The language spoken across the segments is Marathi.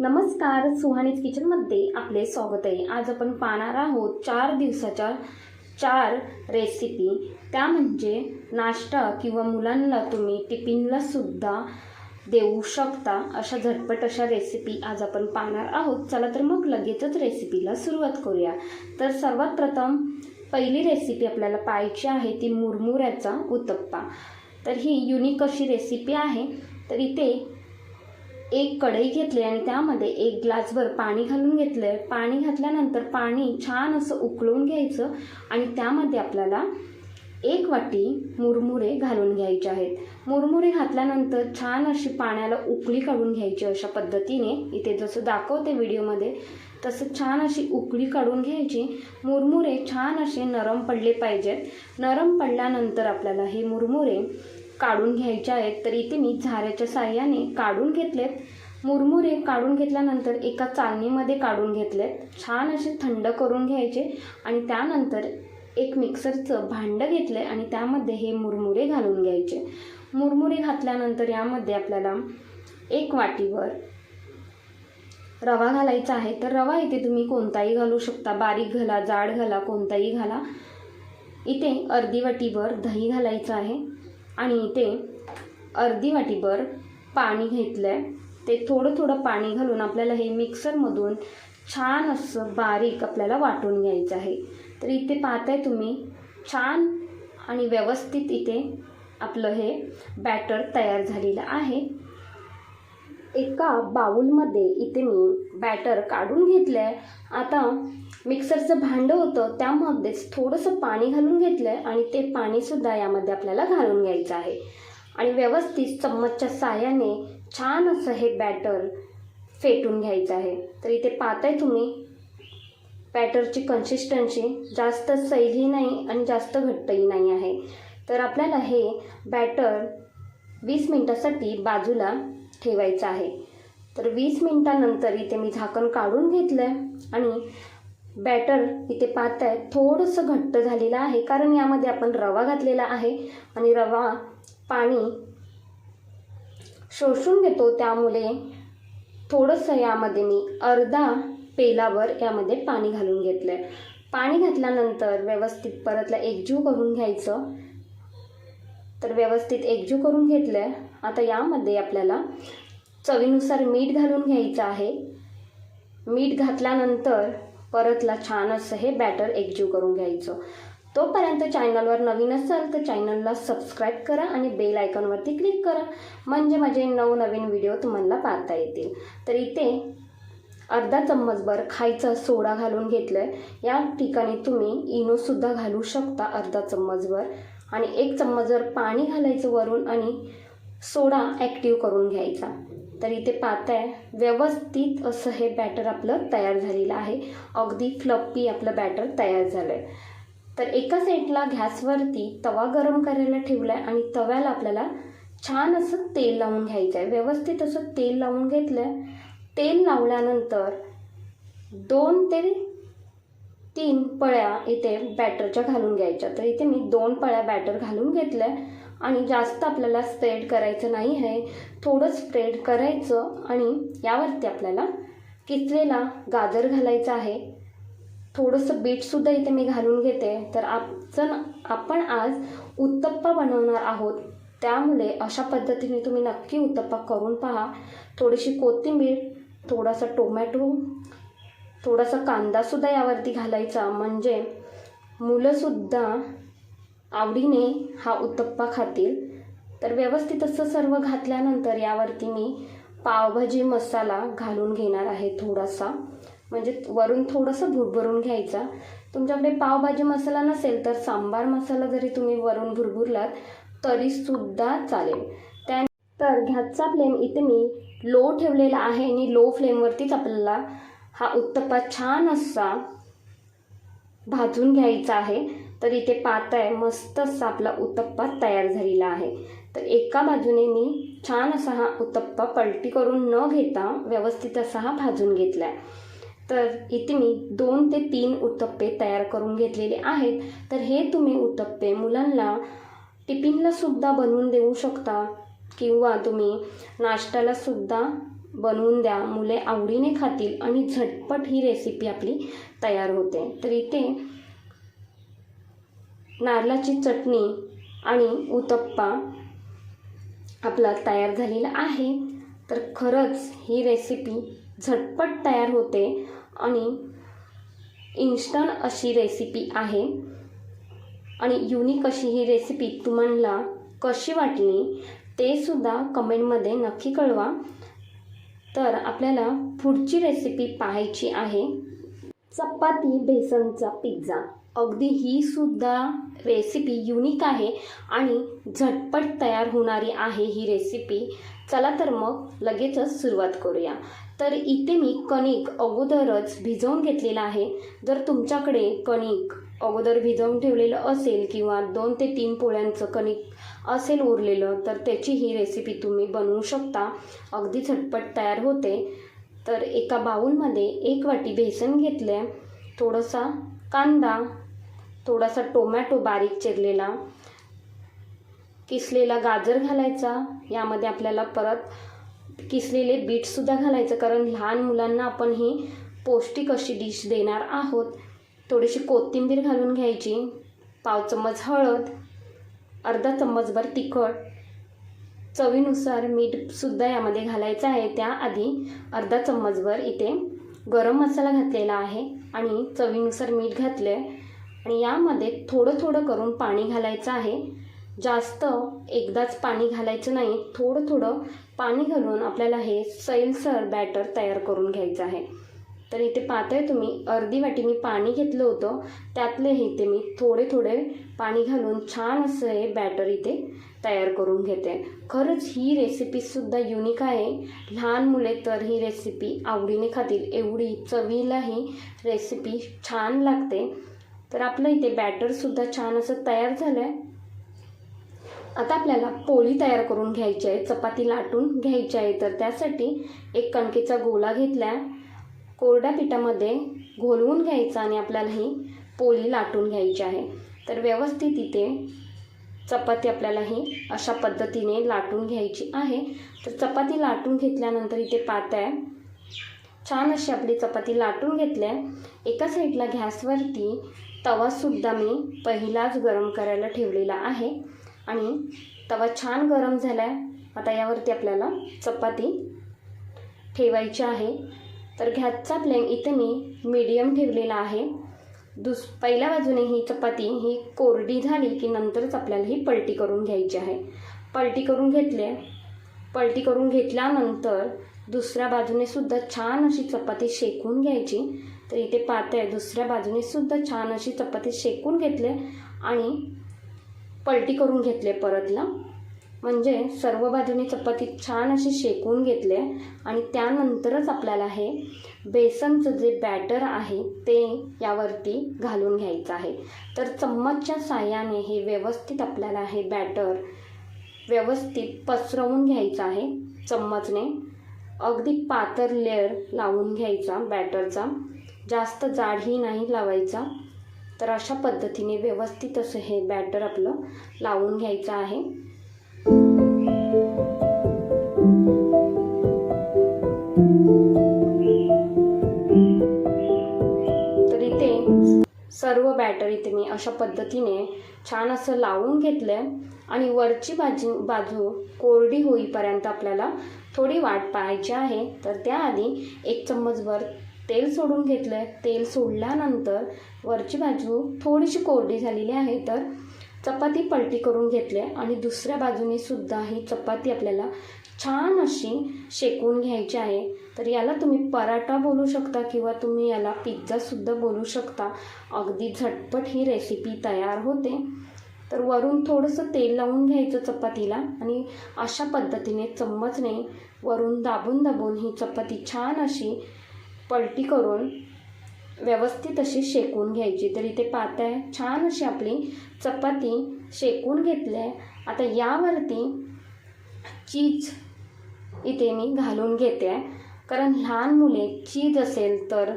नमस्कार सुहानीज किचनमध्ये आपले स्वागत आहे. आज आपण पाहणार आहोत चार दिवसाच्या चार रेसिपी त्या म्हणजे नाश्ता किंवा मुलांना तुम्ही टिफिनला सुद्धा देऊ शकता अशा झटपट अशा रेसिपी आज आपण पाहणार आहोत. चला तर मग लगेचच रेसिपीला सुरुवात करूया. तर सर्वात प्रथम पहिली रेसिपी आपल्याला पाहायची आहे ती मुरमुऱ्याचा उत्तप्पा. तर ही युनिक अशी रेसिपी आहे. तर इथे एक कढई घेतली आणि त्यामध्ये एक ग्लासभर पाणी घालून घेतलं आहे पाणी घातल्यानंतर पाणी छान असं उकळून घ्यायचं आणि त्यामध्ये आपल्याला एक वाटी मुरमुरे घालून घ्यायचे आहेत. मुरमुरे घातल्यानंतर छान अशी पाण्याला उकळी काढून घ्यायची अशा पद्धतीने. इथे जसं दाखवते व्हिडिओमध्ये तसं छान अशी उकळी काढून घ्यायची. मुरमुरे छान असे नरम पडले पाहिजेत. नरम पडल्यानंतर आपल्याला हे मुरमुरे काढून घ्यायचे आहेत तर इथे मी झाऱ्याच्या साह्याने काढून घेतलेत. मुरमुरे काढून घेतल्यानंतर एका चाळणीमध्ये काढून घेतलेत. छान असे थंड करून घ्यायचे आणि त्यानंतर एक मिक्सरचं भांडं घेतलं आहे आणि त्यामध्ये हे मुरमुरे घालून घ्यायचे. मुरमुरे घातल्यानंतर यामध्ये आपल्याला एक वाटीवर रवा घालायचा आहे. तर रवा इथे तुम्ही कोणताही घालू शकता. बारीक घाला जाड घाला कोणताही घाला. इथे अर्धी वाटीवर दही घालायचं आहे. आणि इथे अर्धी वाटीभर पाणी घेतलं आहे ते थोडं थोडं पाणी घालून आपल्याला हे मिक्सरमधून छान असं बारीक आपल्याला वाटून घ्यायचं आहे. तर इथे पाहताय तुम्ही छान आणि व्यवस्थित इथे आपलं हे बॅटर तयार झालेलं आहे. एका बाऊलमध्ये इथे मी बॅटर काढून घेतलं आहे आता मिक्सरचं भांडं होतं त्यामध्येच थोडंसं पाणी घालून घेतलं आहे आणि ते पाणीसुद्धा यामध्ये आपल्याला घालून घ्यायचं आहे. आणि व्यवस्थित चम्मचच्या साह्याने छान असं हे बॅटर फेटून घ्यायचं आहे. तर इथे पाहताय तुम्ही बॅटरची कन्सिस्टन्सी जास्त सैलही नाही आणि जास्त घट्टही नाही आहे. तर आपल्याला हे बॅटर वीस मिनटासाठी बाजूला ठेवायचं आहे. तर वीस मिनटानंतर इथे मी झाकण काढून घेतलं आहे आणि बॅटर इथे पाहताय थोडंसं घट्ट झालेलं आहे कारण यामध्ये आपण रवा घातलेला आहे आणि रवा पाणी शोषून घेतो. त्यामुळे थोडंसं यामध्ये मी अर्धा पेलावर यामध्ये पाणी घालून घेतलं आहे पाणी घातल्यानंतर व्यवस्थित परतला एकजीव करून घ्यायचं. तर व्यवस्थित एकजीव करून घेतलं आहे आता यामध्ये आपल्याला चवीनुसार मीठ घालून घ्यायचं आहे. मीठ घातल्यानंतर परतला छान असं हे बॅटर एकजीव करून घ्यायचं. तोपर्यंत चॅनलवर नवीन असाल तर चॅनलला सबस्क्राईब करा आणि बेल आयकॉनवरती क्लिक करा. म्हणजे माझे नवनवीन व्हिडिओ तुम्हाला पाहता येतील. तर इथे अर्धा चम्मचभर खायचा सोडा घालून घेतलं आहे या ठिकाणी तुम्ही इनोसुद्धा घालू शकता अर्धा चम्मचभर. आणि एक चम्मचभर पाणी घालायचं वरून आणि सोडा ॲक्टिव्ह करून घ्यायचा. तर इथे पाहताय व्यवस्थित असं हे बॅटर आपलं तयार झालेलं आहे. अगदी फ्लप्पी आपलं बॅटर तयार झालं आहे तर एका साईडला गॅसवरती तवा गरम करायला ठेवला आहे आणि तव्याला आपल्याला छान असं तेल लावून घ्यायचं आहे. व्यवस्थित असं तेल लावून घेतलं आहे तेल लावल्यानंतर दोन ते तीन पळ्या इथे बॅटरच्या घालून घ्यायच्या. तर इथे मी दोन पळ्या बॅटर घालून घेतलं आणि जास्त आपल्याला स्प्रेड करायचं नाही आहे. थोडं स्प्रेड करायचं आणि यावरती आपल्याला किचलेला गाजर घालायचा आहे. थोडंसं बीटसुद्धा इथे मी घालून घेते. तर आपण आपण आज उत्तप्पा बनवणार आहोत. त्यामुळे अशा पद्धतीने तुम्ही नक्की उत्तप्पा करून पहा. थोडीशी कोथिंबीर थोडासा टोमॅटो थोडासा कांदासुद्धा यावरती घालायचा. म्हणजे मुलंसुद्धा आवडीने हा उत्तप्पा खातील. तर व्यवस्थित असं सर्व घातल्यानंतर यावरती मी पावभाजी मसाला घालून घेणार आहे थोडासा. म्हणजे वरून थोडंसं भुरभरून घ्यायचा. तुमच्याकडे पावभाजी मसाला नसेल तर सांबार मसाला जरी तुम्ही वरून भुरभुरलात तरीसुद्धा चालेल. त्या तर गॅसचा फ्लेम इथे मी लो ठेवलेला आहे आणि लो फ्लेमवरतीच आपल्याला हा उत्तप्पा छान असा भाजून घ्यायचा आहे. तर इथे पाहताय मस्त असा आपला उत्तप्पा तयार झालेला आहे. तर एका बाजूने मी छान असा हा उत्तप्पा पलटी करून न घेता व्यवस्थित असा हा भाजून घेतला आहे तर इथे मी दोन ते तीन उत्तप्पे तयार करून घेतलेले आहेत. तर हे तुम्ही उत्तप्पे मुलांना टिफिनला सुद्धा बनवून देऊ शकता किंवा तुम्ही नाश्त्याला सुद्धा बनवून द्या. मुले आवडीने खातील आणि झटपट ही रेसिपी आपली तयार होते. तर इथे नारळाची चटणी आणि उत्तप्पा आपला तयार झालेला आहे. तर खरंच ही रेसिपी झटपट तयार होते आणि इन्स्टंट अशी रेसिपी आहे. आणि युनिक अशी ही रेसिपी तुम्हाला कशी वाटली ते सुद्धा कमेंटमध्ये नक्की कळवा. तर आपल्याला पुढची रेसिपी पाहायची आहे. चपाती बेसनचा पिझ्झा अगदी ही सुद्धा रेसिपी युनिक आहे आणि झटपट तयार होणारी आहे ही रेसिपी चला तर मग लगेचच सुरुवात करूया. तर इथे मी कणिक अगोदरच भिजवून घेतलेलं आहे. जर तुमच्याकडे कणिक अगोदर भिजवून ठेवलेलं असेल किंवा दोन ते तीन पोळ्यांचं कणिक असेल उरलेलं तर त्याची ही रेसिपी तुम्ही बनवू शकता. अगदी झटपट तयार होते. तर एका बाऊलमध्ये एक वाटी बेसन घेतलं थोडंसा कांदा थोडासा टोमॅटो बारीक चिरलेला किसलेला गाजर घालायचा यामध्ये आपल्याला परत किसलेले बीटसुद्धा घालायचं कारण लहान मुलांना आपण ही पौष्टिक अशी डिश देणार आहोत. थोडीशी कोथिंबीर घालून घ्यायची पाव चम्मच हळद अर्धा चम्मचभर तिखट चवीनुसार मीठसुद्धा यामध्ये घालायचं आहे. त्याआधी अर्धा चम्मचभर इथे गरम मसाला घातलेला आहे आणि चवीनुसार मीठ घातलं आहे आणि यामध्ये थोडं थोडं करून पाणी घालायचं आहे. जास्त एकदाच पाणी घालायचं नाही. थोडं थोडं पाणी घालून आपल्याला हे सैलसर बॅटर तयार करून घ्यायचं आहे. तर इथे पाहताय तुम्ही अर्धी वाटी मी पाणी घेतलं होतं. त्यातले इथे मी थोडे थोडे पाणी घालून छान असं हे बॅटर इथे तयार करून घेते. खरंच ही रेसिपीसुद्धा युनिक आहे. लहान मुले तर ही रेसिपी आवडीने खातील. एवढी चवीला ही रेसिपी छान लागते. तर आपलं इथे बॅटरसुद्धा छान असं तयार झालं आहे आता आपल्याला पोळी तयार करून घ्यायची आहे चपाती लाटून घ्यायची आहे. तर त्यासाठी एक कणकेचा गोळा घेतला कोरड्या पिठामध्ये घोलवून घ्यायचा आणि आपल्याला ही पोळी लाटून घ्यायची आहे. तर व्यवस्थित इथे चपाती आपल्याला ही अशा पद्धतीने लाटून घ्यायची आहे. तर चपाती लाटून घेतल्यानंतर इथे पात आहे. छान अशी आपली चपाती लाटून घेतल्या एका साईडला गॅसवरती तवासुद्धा मी पहिलाच गरम करायला ठेवलेला आहे. आणि तवा छान गरम झाला आहे आता यावरती आपल्याला चपाती ठेवायची आहे. तर गॅसचा फ्लेम इथे मी मीडियम ठेवलेला आहे. दुस पहिल्या बाजूने ही चपाती ही कोरडी झाली की नंतरच आपल्याला ही पलटी करून घ्यायची आहे. पलटी करून घेतले पलटी करून घेतल्यानंतर दुसऱ्या बाजूने सुद्धा छान अशी चपाती शेकून घ्यायची. तर इथे पाहताय दुसऱ्या बाजूने सुद्धा छान अशी चपाती शेकून घेतले आणि पलटी करून घेतले परतला. म्हणजे सर्व बाजूने चपाती छान अशी शेकून घेतले आणि त्यानंतरच आपल्याला हे बेसनचं जे बॅटर आहे ते यावरती घालून घ्यायचं आहे. तर चम्मचच्या साह्याने हे व्यवस्थित आपल्याला हे बॅटर व्यवस्थित पसरवून घ्यायचं आहे. चम्मचने अगदी पातळ लेअर लावून घ्यायचा बॅटरचा. जास्त जाडही नाही लावायचा. तर अशा पद्धतीने व्यवस्थित असं हे बॅटर आपलं लावून घ्यायचं आहे. तर इथे सर्व बॅटर इथे मी अशा पद्धतीने छान असं लावून घेतलं आणि वरची बाजू बाजू कोरडी होईपर्यंत आपल्याला थोडी वाट पाहायची आहे. तर त्याआधी एक चम्मचभर तेल सोडून घेतलं आहे तेल सोडल्यानंतर वरची बाजू थोडीशी कोरडी झालेली आहे तर चपाती पलटी करून घेतले आणि दुसऱ्या बाजूने सुद्धा ही चपाती आपल्याला छान अशी शेकून घ्यायची आहे. तर याला तुम्ही पराठा बोलू शकता किंवा तुम्ही याला पिझ्झासुद्धा बोलू शकता. अगदी झटपट ही रेसिपी तयार होते. तर वरून थोडंसं तेल लावून घ्यायचं चपातीला. आणि अशा पद्धतीने चम्मचने वरून दाबून दाबून ही चपाती छान अशी पलटी करून व्यवस्थित अशी शेकून घ्यायची. तर इथे पाहताय छान अशी आपली चपाती शेकून घेतली आहे. आता यावरती चीज इथे मी घालून घेते आहे. कारण लहान मुले चीज असेल तर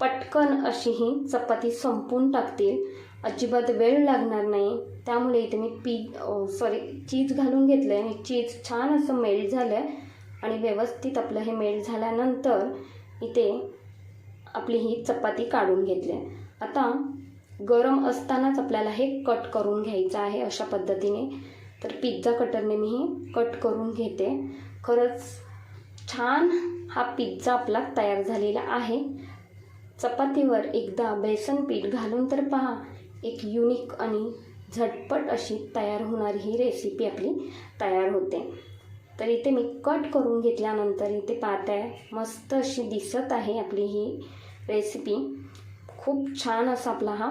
पटकन अशी ही चपाती संपून टाकतील. अजिबात वेळ लागणार नाही. त्यामुळे इथे मी पी सॉरी चीज घालून घेतलं आहे चीज छान असं मेल्ट झालं आहे आणि व्यवस्थित आपलं हे मेल्ट झाल्यानंतर इथे आपली ही चपाती काढून घेतली. आहे आता गरम असतानाच आपल्याला हे कट करून घ्यायचं आहे अशा पद्धतीने. तर पिझ्झा कटरने मी ही कट करून घेते. खरंच छान हा पिझ्झा आपला तयार झालेला आहे. चपातीवर एकदा बेसन पीठ घालून तर पहा एक युनिक आणि झटपट अशी तयार होणारी ही रेसिपी आपली तयार होते. तर इथे मी कट करून घेतल्यानंतर इथे पाहत आहे मस्त अशी दिसत आहे आपली ही रेसिपी खूप छान असा आपला हा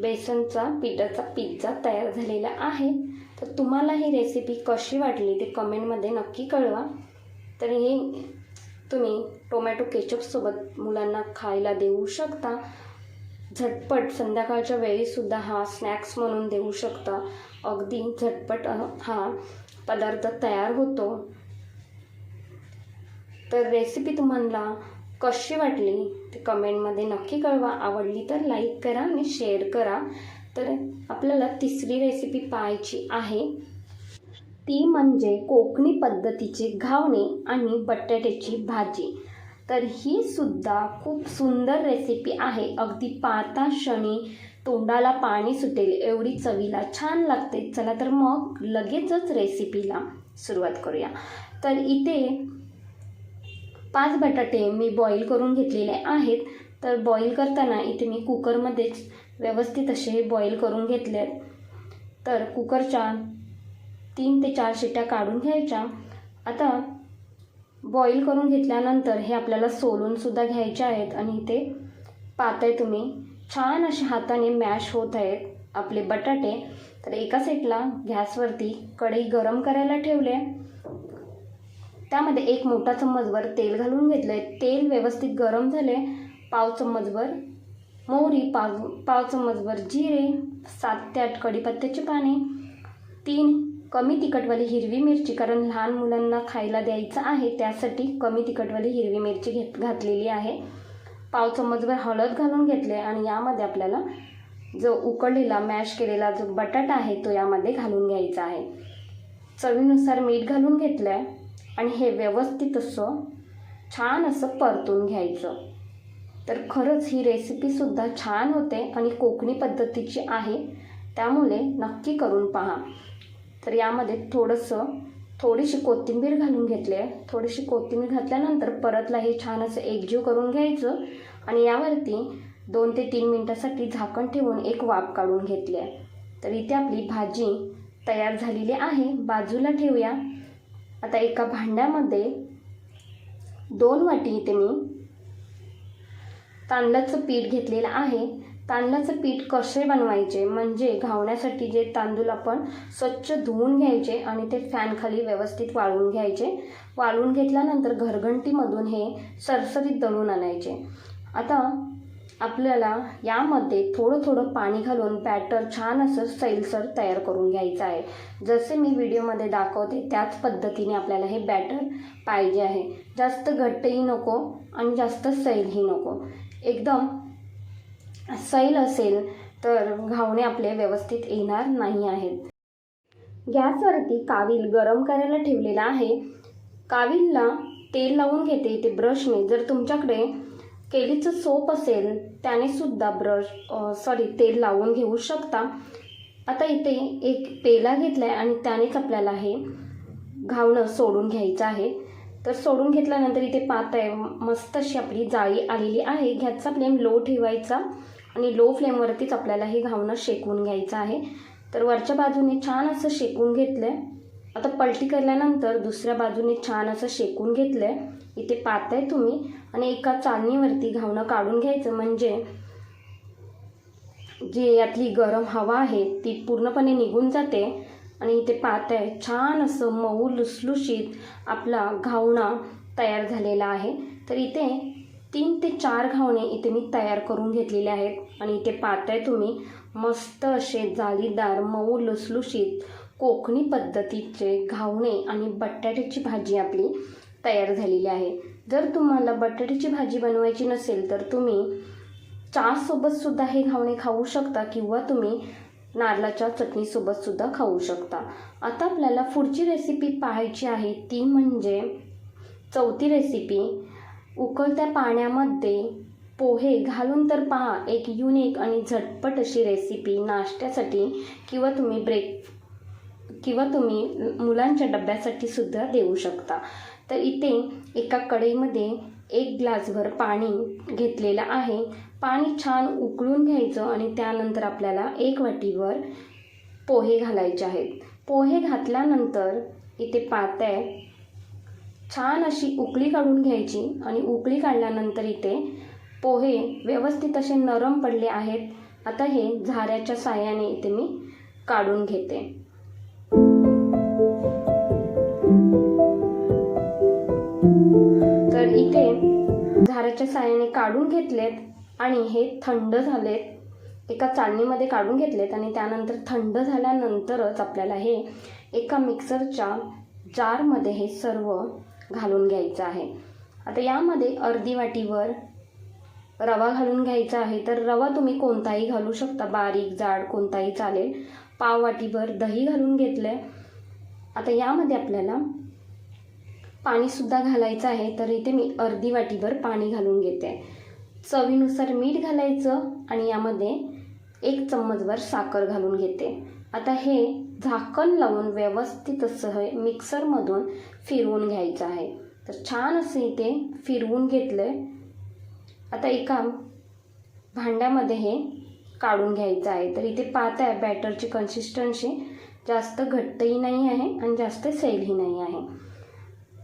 बेसनचा पिठाचा पिझ्झा तयार झालेला आहे. तर तुम्हाला ही रेसिपी कशी वाटली ते कमेंटमध्ये नक्की कळवा. तर हे तुम्ही टोमॅटो केचपसोबत मुलांना खायला देऊ शकता. झटपट संध्याकाळच्या वेळीसुद्धा हा स्नॅक्स म्हणून देऊ शकता. अगदी झटपट हा पदार्थ तयार होतो. तर रेसिपी तुम्हाला कशी वाटली ते कमेंटमध्ये नक्की कळवा. आवडली तर लाईक करा आणि शेअर करा. तर आपल्याला तिसरी रेसिपी पाहायची आहे. ती म्हणजे कोकणी पद्धतीची घावणे आणि बटाट्याची भाजी. तर ही सुद्धा खूप सुंदर रेसिपी आहे. अगदी पाहता क्षणी तोंडाला पाणी सुटेल एवढी चवीला छान लागते. चला तर मग लगेचच रेसिपीला सुरुवात करूया. तर इथे पाच बटाटे मी बॉईल करून घेतलेले आहेत. तर बॉईल करताना इथे मी कुकरमध्येच व्यवस्थित असे बॉईल करून घेतले. आहेत तर कुकरच्या तीन ते चार शिट्ट्या काढून घ्यायच्या. आता बॉईल करून घेतल्यानंतर हे आपल्याला सोलूनसुद्धा घ्यायचे आहेत. आणि इथे पाहताय तुम्ही छान असे हाताने मॅश होत आहेत आपले बटाटे. तर एका साईडला गॅसवरती कढई गरम करायला ठेवले. त्यामध्ये एक मोठा चम्मचभर तेल घालून घेतलं आहे तेल व्यवस्थित गरम झाले पाव चम्मचभर मोहरी पाव पाव चम्मचभर जिरे सात ते आठ कढीपत्त्याची पाने तीन कमी तिखटवाली हिरवी मिरची कारण लहान मुलांना खायला द्यायचं आहे त्यासाठी कमी तिखटवाली हिरवी मिरची घेत घातलेली आहे. पाव चम्मचभर हळद घालून घेतले आणि यामध्ये आपल्याला जो उकडलेला मॅश केलेला जो बटाटा आहे तो यामध्ये घालून घ्यायचा आहे. चवीनुसार मीठ घालून घेतलं आहे आणि हे व्यवस्थित असं छान असं परतून घ्यायचं. तर खरंच ही रेसिपीसुद्धा छान होते आणि कोकणी पद्धतीची आहे. त्यामुळे नक्की करून पहा. तर यामध्ये थोडंसं थोडीशी कोथिंबीर घालून घेतली आहे. थोडीशी कोथिंबीर घातल्यानंतर परतला हे छान असं एकजीव करून घ्यायचं आणि यावरती दोन ते तीन मिनटासाठी झाकण ठेवून एक वाफ काढून घेतली आहे. तर इथे आपली भाजी तयार झालेली आहे. बाजूला ठेवूया. आता एका भांड्यामध्ये दोन वाटी इथे मी तांदळाचं पीठ घेतलेलं आहे. तांदळाचं पीठ कसे बनवायचे? म्हणजे घावण्यासाठी जे तांदूळ आपण स्वच्छ धुवून घ्यायचे आणि ते फॅनखाली व्यवस्थित वाळवून घ्यायचे. वाळवून घेतल्यानंतर घरघंटीमधून हे सरसरीत दळून आणायचे. आता आपल्याला यामध्ये थोडं थोडं पाणी घालून बॅटर छान असं सैलसर तयार करून घ्यायचं आहे. जसे मी व्हिडिओमध्ये दाखवते त्याच पद्धतीने आपल्याला हे बॅटर पाहिजे आहे. जास्त घट्टही नको आणि जास्त सैलही नको. एकदम सैल असेल तर घावणे आपले व्यवस्थित येणार नाही आहेत. गॅसवरती कावील गरम करायला ठेवलेला आहे. कावीलला तेल लावून घेते ते ब्रशने. जर तुमच्याकडे केलीचं सोप असेल त्याने सुद्धा ब्रश सॉरी तेल लावून घेऊ शकता. आता इथे एक पेला घेतला आहे आणि त्यानेच आपल्याला हे घावणं सोडून घ्यायचं आहे. तर सोडून घेतल्यानंतर इथे पाहत आहे मस्त अशी आपली जाळी आलेली आहे. गॅसचा फ्लेम लो ठेवायचा. आणि लो फ्लेमवरतीच आपल्याला हे घावणं शेकून घ्यायचं आहे. तर वरच्या बाजूने छान असं शेकून घेतलं आहे आता पलटी केल्यानंतर दुसऱ्या बाजूने छान असं शेकून घेतलं आहे इथे पाहताय तुम्ही आणि एका चालणीवरती घावणं काढून घ्यायचं म्हणजे जी यातली गरम हवा आहे ती पूर्णपणे निघून जाते आणि इथे पाहताय छान असं मऊ लुसलुशीत आपला घावणा तयार झालेला आहे. तर इथे तीन ते चार घावणे इथे मी तयार करून घेतलेले आहेत. आणि इथे पाहताय तुम्ही मस्त असे जाळीदार मऊ लुसलुशीत कोकणी पद्धतीचे घावणे आणि बटाट्याची भाजी आपली तयार झालेली आहे. जर तुम्हाला बटाट्याची भाजी बनवायची नसेल तर तुम्ही चहासोबतसुद्धा हे घावणे खाऊ शकता किंवा तुम्ही नारळाच्या चटणीसोबतसुद्धा खाऊ शकता. आता आपल्याला पुढची रेसिपी पाहायची आहे. ती म्हणजे चौथी रेसिपी उकळत्या पाण्यामध्ये पोहे घालून तर पहा एक युनिक आणि झटपट अशी रेसिपी नाश्त्यासाठी किंवा तुम्ही ब्रेक किंवा तुम्ही मुलांच्या डब्यासाठी सुद्धा देऊ शकता. तर इथे एका कढईमध्ये एक ग्लासभर पाणी घेतलेलं आहे. पाणी छान उकळून घ्यायचं आणि त्यानंतर आपल्याला एक वाटीवर पोहे घालायचे आहेत. पोहे घातल्यानंतर इथे पात्या छान अशी उकळी काढून घ्यायची आणि उकळी काढल्यानंतर इथे पोहे व्यवस्थित असे नरम पडले आहेत. आता हे झाऱ्याच्या साह्याने इथे मी काढून घेते. तर इथे झाऱ्याच्या साह्याने काढून घेतलेत आणि हे थंड झालेत. एका चाळणीमध्ये काढून घेतलेत आणि त्यानंतर थंड झाल्यानंतरच आपल्याला हे एका मिक्सरच्या जारमध्ये हे सर्व घालून घ्यायचं आहे. आता यामध्ये अर्धी वाटीवर रवा घालून घ्यायचा आहे. तर रवा तुम्ही कोणताही घालू शकता. बारीक जाड कोणताही चालेल. पाव वाटीभर दही घालून घेतलं आहे आता यामध्ये आपल्याला पाणीसुद्धा घालायचं आहे. तर इथे मी अर्धी वाटीभर पाणी घालून घेते. चवीनुसार मीठ घालायचं आणि यामध्ये एक चम्मचभर साखर घालून घेते. आता हे झाकण लावून व्यवस्थित असं हे मिक्सरमधून फिरवून घ्यायचं आहे. तर छान असं इथे फिरवून घेतलं आहे आता एका भांड्यामध्ये हे काढून घ्यायचं आहे. तर इथे पाहत आहे बॅटरची कन्सिस्टन्सी जास्त घट्टही नाही आहे आणि जास्त सैलही नाही आहे.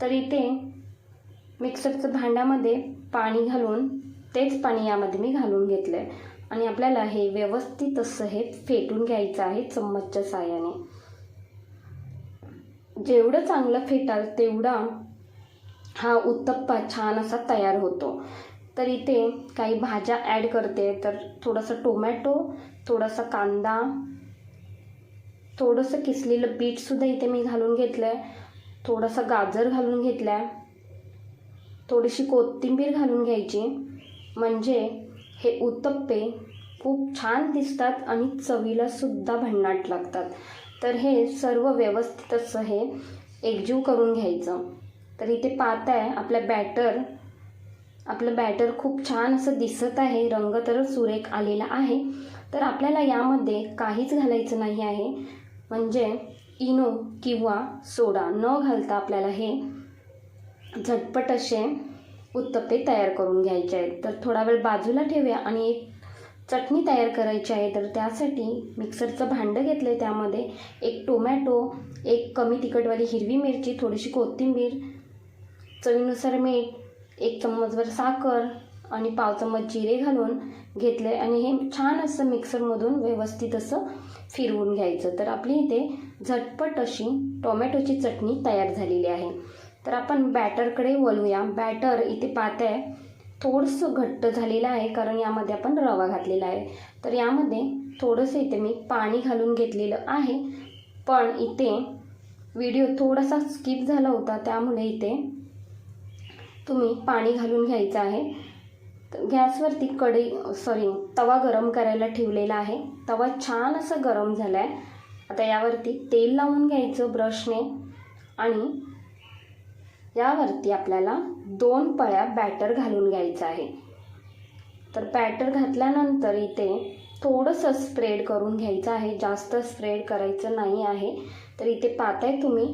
तर इथे मिक्सरचं भांड्यामध्ये पाणी घालून तेच पाणी यामध्ये मी घालून घेतलं आहे आणि आपल्याला हे व्यवस्थित असं हे फेटून घ्यायचं आहे चम्मचच्या साह्याने. जेवढं चांगलं फेटाल तेवढा हा उत्तप्पा छान असा तयार होतो. तर इथे काही भाज्या ॲड करते. तर थोडंसं टोमॅटो थोडासा कांदा थोडंसं किसलेलं बीटसुद्धा इथे मी घालून घेतलं आहे थोडासा गाजर घालून घेतला आहे थोडीशी कोथिंबीर घालून घ्यायची. म्हणजे हे उत्तप्पे खूप छान दिसतात आणि चवीला सुद्धा भन्नाट लागतात. तर हे सर्व व्यवस्थित असं हे एकजीव करून घ्यायचं. तर इथे पाहताय आपलं बॅटर आपलं बॅटर खूप छान असं दिसत आहे. रंग तर सुरेख आलेला आहे. तर आपल्याला यामध्ये काहीच घालायचं नाही आहे. म्हणजे इनो किंवा सोडा न घालता आपल्याला हे झटपट असे उत्तप्पे तयार करून घ्यायचे आहेत. तर थोडा वेळ बाजूला ठेवूया आणि एक चटणी तयार करायची आहे तर त्यासाठी मिक्सरचं भांडं घेतलं आहे त्यामध्ये. एक टोमॅटो एक कमी तिखटवाली हिरवी मिरची थोडीशी कोथिंबीर चवीनुसार मीठ एक चम्मचभर साखर आणि पाव चम्मच जिरे घालून घेतले आणि हे छान असं मिक्सरमधून व्यवस्थित असं फिरवून घ्यायचं. तर आपली इथे झटपट अशी टोमॅटोची चटणी तयार झालेली आहे. तर आपण बॅटरकडे वळूया. बॅटर इथे पाहत आहे. थोडंसं घट्ट झालेलं आहे कारण यामध्ये आपण रवा घातलेला आहे. तर यामध्ये थोडंसं इथे मी पाणी घालून घेतलेलं आहे. पण इथे व्हिडिओ थोडासा स्किप झाला होता त्यामुळे इथे तुम्ही पाणी घालून घ्यायचं आहे. गॅसवरती कढई सॉरी तवा गरम करायला ठेवलेला आहे. तवा छान असं गरम झाला आहे आता यावरती तेल लावून घ्यायचं ब्रशने. आणि यावरती आपल्याला दोन पळ्या बॅटर घालून घ्यायचं आहे. तर बॅटर घातल्यानंतर इथे थोडंसं स्प्रेड करून घ्यायचं आहे. जास्त स्प्रेड करायचं नाही आहे. तर इथे पाहताय तुम्ही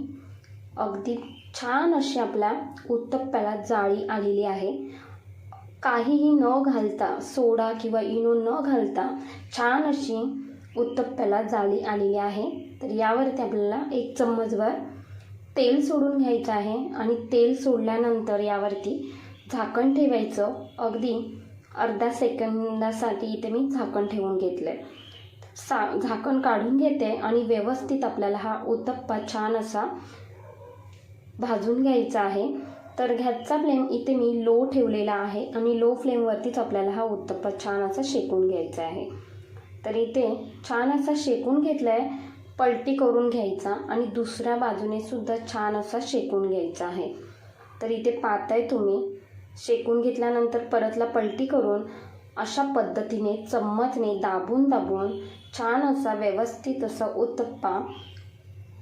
अगदी छान अशी आपल्या उत्तप्प्याला जाळी आलेली आहे. काहीही न घालता सोडा किंवा इनो न घालता छान अशी उत्तप्प्याला जाळी आलेली आहे. तर यावरती आपल्याला एक चम्मचभर तेल सोडून घ्यायचं आहे आणि तेल सोडल्यानंतर यावरती झाकण ठेवायचं. अगदी अर्धा सेकंदासाठी इथे मी झाकण ठेवून घेतलं आहे सा झाकण काढून घेते आणि व्यवस्थित आपल्याला हा उत्तप्पा छान असा भाजून घ्यायचा आहे. तर गॅसचा फ्लेम इथे मी लो ठेवलेला आहे आणि लो फ्लेमवरतीच आपल्याला हा उत्तप्पा छान असा शेकून घ्यायचा आहे. तर इथे छान असा शेकून घेतला आहे पलटी करून घ्यायचा आणि दुसऱ्या बाजूने सुद्धा छान असा शेकून घ्यायचा आहे. तर इथे पाहताय तुम्ही शेकून घेतल्यानंतर परतला पलटी करून अशा पद्धतीने चम्मचने दाबून दाबून छान असा व्यवस्थित असा उत्तप्पा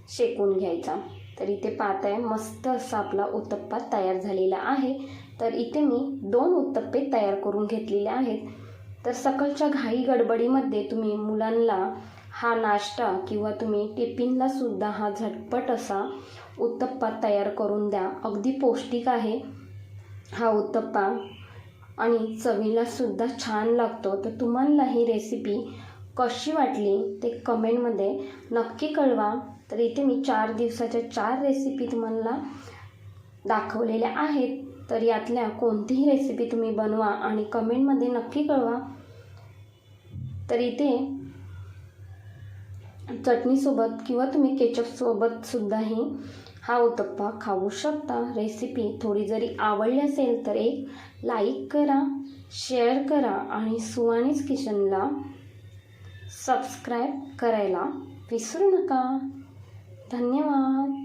शेकून घ्यायचा. तर इथे पाहताय मस्त असा आपला उत्तप्पा तयार झालेला आहे. तर इथे मी दोन उत्तप्पे तयार करून घेतलेले आहेत. तर सकाळच्या घाई गडबडीमध्ये तुम्ही मुलांना हा नाश्ता किंवा तुम्ही टिफिनला सुद्धा हा झटपट असा उत्तप्पा तयार करून द्या. अगदी पौष्टिक आहे हा उत्तप्पा. आणि चवीला सुद्धा छान लागतो. तर तुम्हाला ही रेसिपी कशी वाटली ते कमेंटमध्ये नक्की कळवा. तर इथे मी चार दिवसाच्या चार रेसिपी तुम्हाला दाखवलेल्या आहेत. तर यातल्या कोणतीही रेसिपी तुम्ही बनवा आणि कमेंटमध्ये नक्की कळवा. तर इथे चटणीसोबत किंवा तुम्ही केचपसोबत सुद्धाही हा उत्तप्पा खाऊ शकता. रेसिपी थोडी जरी आवडली असेल तर एक लाईक करा शेअर करा आणि सुवानीज किचनला सबस्क्राईब करायला विसरू नका. धन्यवाद.